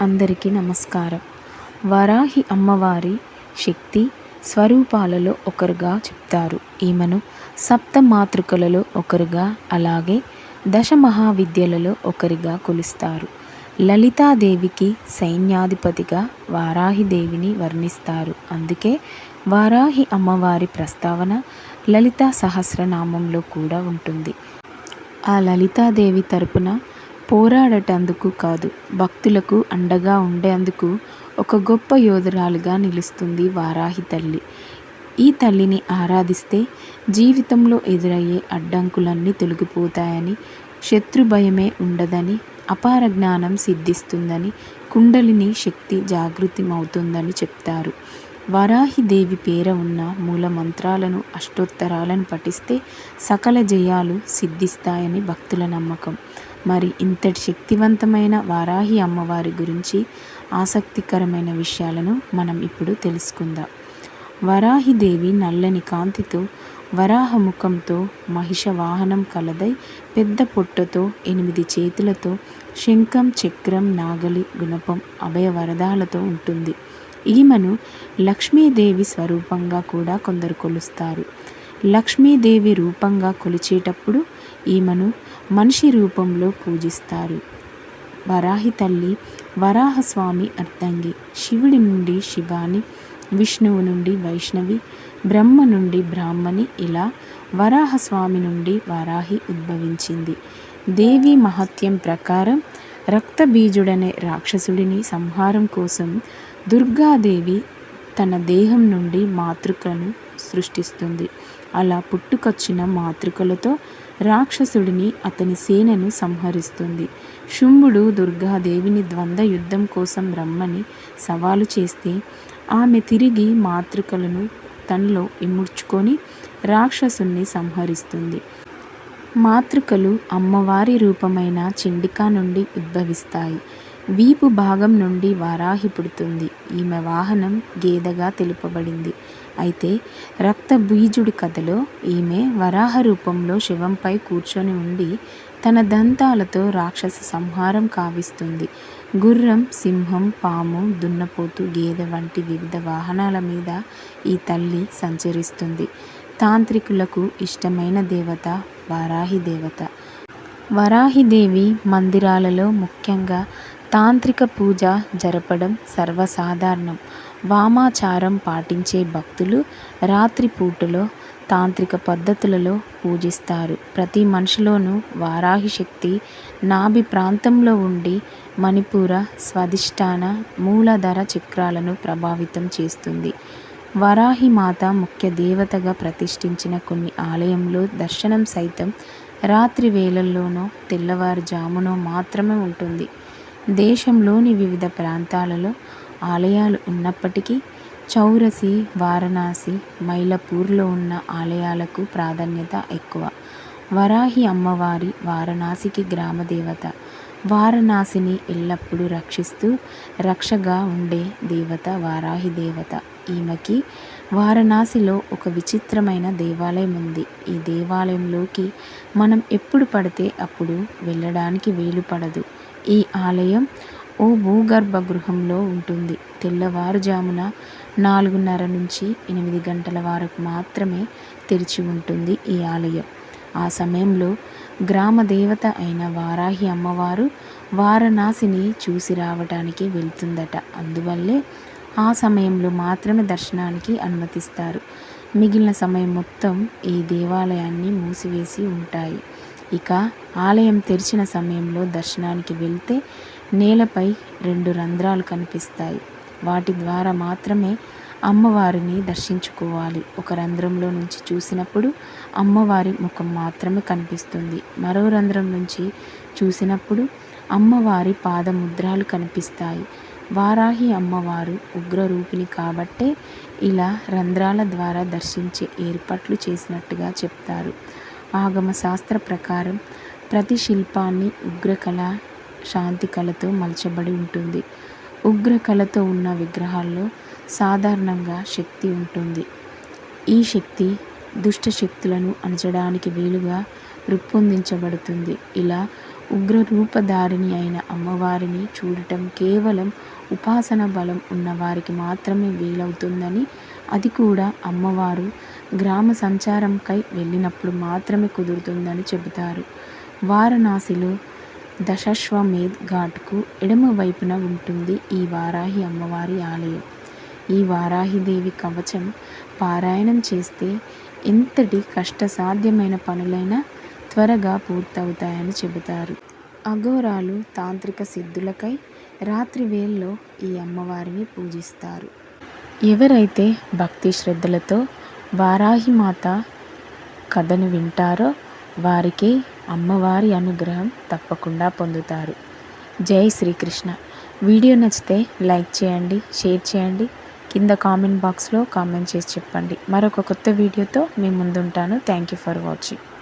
అందరికీ నమస్కారం. వరాహి అమ్మవారి శక్తి స్వరూపాలలో ఒకరుగా చెప్తారు. ఈమెను సప్త మాతృకలలో ఒకరుగా అలాగే దశ మహావిద్యలలో ఒకరిగా కొలుస్తారు. లలితాదేవికి సైన్యాధిపతిగా వారాహిదేవిని వర్ణిస్తారు. అందుకే వారాహి అమ్మవారి ప్రస్తావన లలితా సహస్రనామంలో కూడా ఉంటుంది. ఆ లలితాదేవి తరపున పోరాడటందుకు కాదు భక్తులకు అండగా ఉండేందుకు ఒక గొప్ప యోధురాలుగా నిలుస్తుంది వారాహి తల్లి. ఈ తల్లిని ఆరాధిస్తే జీవితంలో ఎదురయ్యే అడ్డంకులన్నీ తొలగిపోతాయని శత్రు భయమే ఉండదని అపార జ్ఞానం సిద్ధిస్తుందని కుండలిని శక్తి జాగృతమవుతుందని చెప్తారు. వరాహిదేవి పేర ఉన్న మూల మంత్రాలను అష్టోత్తరాలను పఠిస్తే సకల జయాలు సిద్ధిస్తాయని భక్తుల నమ్మకం. మరి ఇంతటి శక్తివంతమైన వారాహి అమ్మవారి గురించి ఆసక్తికరమైన విషయాలను మనం ఇప్పుడు తెలుసుకుందాం. వరాహిదేవి నల్లని కాంతితో వరాహ ముఖంతో మహిష వాహనం కలదై పెద్ద పొట్టతో ఎనిమిది చేతులతో శంఖం చక్రం నాగలి గుణపం అభయ వరదాలతో ఉంటుంది. ఈమెను లక్ష్మీదేవి స్వరూపంగా కూడా కొందరు కొలుస్తారు. లక్ష్మీదేవి రూపంగా కొలిచేటప్పుడు ఈమెను మనిషి రూపంలో పూజిస్తారు. వరాహి తల్లి వరాహస్వామి అర్ధంగి శివుడి నుండి శివాని విష్ణువు నుండి వైష్ణవి బ్రహ్మ నుండి బ్రాహ్మణి ఇలా వరాహస్వామి నుండి వరాహి ఉద్భవించింది. దేవి మహత్యం ప్రకారం రక్తబీజుడనే రాక్షసుడిని సంహారం కోసం దుర్గాదేవి తన దేహం నుండి మాతృకను సృష్టిస్తుంది. అలా పుట్టుకొచ్చిన మాతృకలతో రాక్షసుడిని అతని సేనను సంహరిస్తుంది. శుంభుడు దుర్గాదేవిని ద్వంద్వ యుద్ధం కోసం రమ్మని సవాలు చేస్తే ఆమె తిరిగి మాతృకలను తనలో ఇముడ్చుకొని రాక్షసుని సంహరిస్తుంది. మాతృకలు అమ్మవారి రూపమైన చండికా నుండి ఉద్భవిస్తాయి. వీపు భాగం నుండి వారాహి పుడుతుంది. ఈమె వాహనం గేదెగా తెలుపబడింది. అయితే రక్త బీజుడి కథలో ఈమె వరాహ రూపంలో శివంపై కూర్చొని ఉండి తన దంతాలతో రాక్షస సంహారం కావిస్తుంది. గుర్రం సింహం పాము దున్నపోతు గేదె వంటి వివిధ వాహనాల మీద ఈ తల్లి సంచరిస్తుంది. తాంత్రికులకు ఇష్టమైన దేవత వారాహి దేవత. వరాహిదేవి మందిరాలలో ముఖ్యంగా తాంత్రిక పూజ జరపడం సర్వసాధారణం. వామాచారం పాటించే భక్తులు రాత్రిపూటలో తాంత్రిక పద్ధతులలో పూజిస్తారు. ప్రతి మనిషిలోనూ వారాహి శక్తి నాభి ప్రాంతంలో ఉండి మణిపూర స్వధిష్టాన మూలధర చక్రాలను ప్రభావితం చేస్తుంది. వరాహి మాత ముఖ్య దేవతగా ప్రతిష్ఠించిన కొన్ని ఆలయంలో దర్శనం సైతం రాత్రి వేళల్లోనో తెల్లవారుజామునో మాత్రమే ఉంటుంది. దేశంలోని వివిధ ప్రాంతాలలో ఆలయాలు ఉన్నప్పటికీ చౌరసి వారణాసి మైలపూర్లో ఉన్న ఆలయాలకు ప్రాధాన్యత ఎక్కువ. వరాహి అమ్మవారి వారణాసికి గ్రామదేవత వారణాసిని ఎల్లప్పుడూ రక్షిస్తూ రక్షగా ఉండే దేవత వారాహి దేవత. ఈమెకి వారణాసిలో ఒక విచిత్రమైన దేవాలయం ఉంది. ఈ దేవాలయంలోకి మనం ఎప్పుడు పడితే అప్పుడు వెళ్ళడానికి వీలు పడదు. ఈ ఆలయం ఓ భూగర్భ గృహంలో ఉంటుంది. తెల్లవారుజామున నాలుగున్నర నుంచి ఎనిమిది గంటల వరకు మాత్రమే తెరిచి ఉంటుంది ఈ ఆలయం. ఆ సమయంలో గ్రామ దేవత అయిన వారాహి అమ్మవారు వారణాసిని చూసి రావడానికి వెళ్తుందట. అందువల్లే ఆ సమయంలో మాత్రమే దర్శనానికి అనుమతిస్తారు. మిగిలిన సమయం మొత్తం ఈ దేవాలయాన్ని మూసివేసి ఉంటాయి. ఇక ఆలయం తెరిచిన సమయంలో దర్శనానికి వెళ్తే నేలపై రెండు రంధ్రాలు కనిపిస్తాయి. వాటి ద్వారా మాత్రమే అమ్మవారిని దర్శించుకోవాలి. ఒక రంధ్రంలో నుంచి చూసినప్పుడు అమ్మవారి ముఖం మాత్రమే కనిపిస్తుంది. మరో రంధ్రం నుంచి చూసినప్పుడు అమ్మవారి పాదముద్రాలు కనిపిస్తాయి. వారాహి అమ్మవారు ఉగ్రరూపిణి కాబట్టే ఇలా రంధ్రాల ద్వారా దర్శించే ఏర్పాట్లు చేసినట్టుగా చెప్తారు. ఆగమ శాస్త్ర ప్రకారం ప్రతి శిల్పాన్ని ఉగ్రకళ శాంతి కళతో మలచబడి ఉంటుంది. ఉగ్రకళతో ఉన్న విగ్రహాల్లో సాధారణంగా శక్తి ఉంటుంది. ఈ శక్తి దుష్ట శక్తులను అణచడానికి వీలుగా రూపొందించబడుతుంది. ఇలా ఉగ్రరూపధారిణి అయిన అమ్మవారిని చూడటం కేవలం ఉపాసన బలం ఉన్నవారికి మాత్రమే వీలవుతుందని అది కూడా అమ్మవారు గ్రామ సంచారంకై వెళ్ళినప్పుడు మాత్రమే కుదురుతుందని చెబుతారు. వారణాసిలో దశాశ్వమేధ్ ఘాట్కు ఎడమ వైపున ఉంటుంది ఈ వారాహి అమ్మవారి ఆలయం. ఈ వారాహిదేవి కవచం పారాయణం చేస్తే ఎంతటి కష్టసాధ్యమైన పనులైనా త్వరగా పూర్తవుతాయని చెబుతారు. అఘోరాలు తాంత్రిక సిద్ధులకై రాత్రి వేళల్లో ఈ అమ్మవారిని పూజిస్తారు. ఎవరైతే భక్తి శ్రద్ధలతో వారాహిమాత కథను వింటారో వారికి అమ్మవారి అనుగ్రహం తప్పకుండా పొందుతారు. జై శ్రీకృష్ణ. వీడియో నచ్చితే లైక్ చేయండి షేర్ చేయండి. కింద కామెంట్ బాక్స్లో కామెంట్ చేసి చెప్పండి. మరొక కొత్త వీడియోతో మీ ముందుంటాను. Thank you for watching.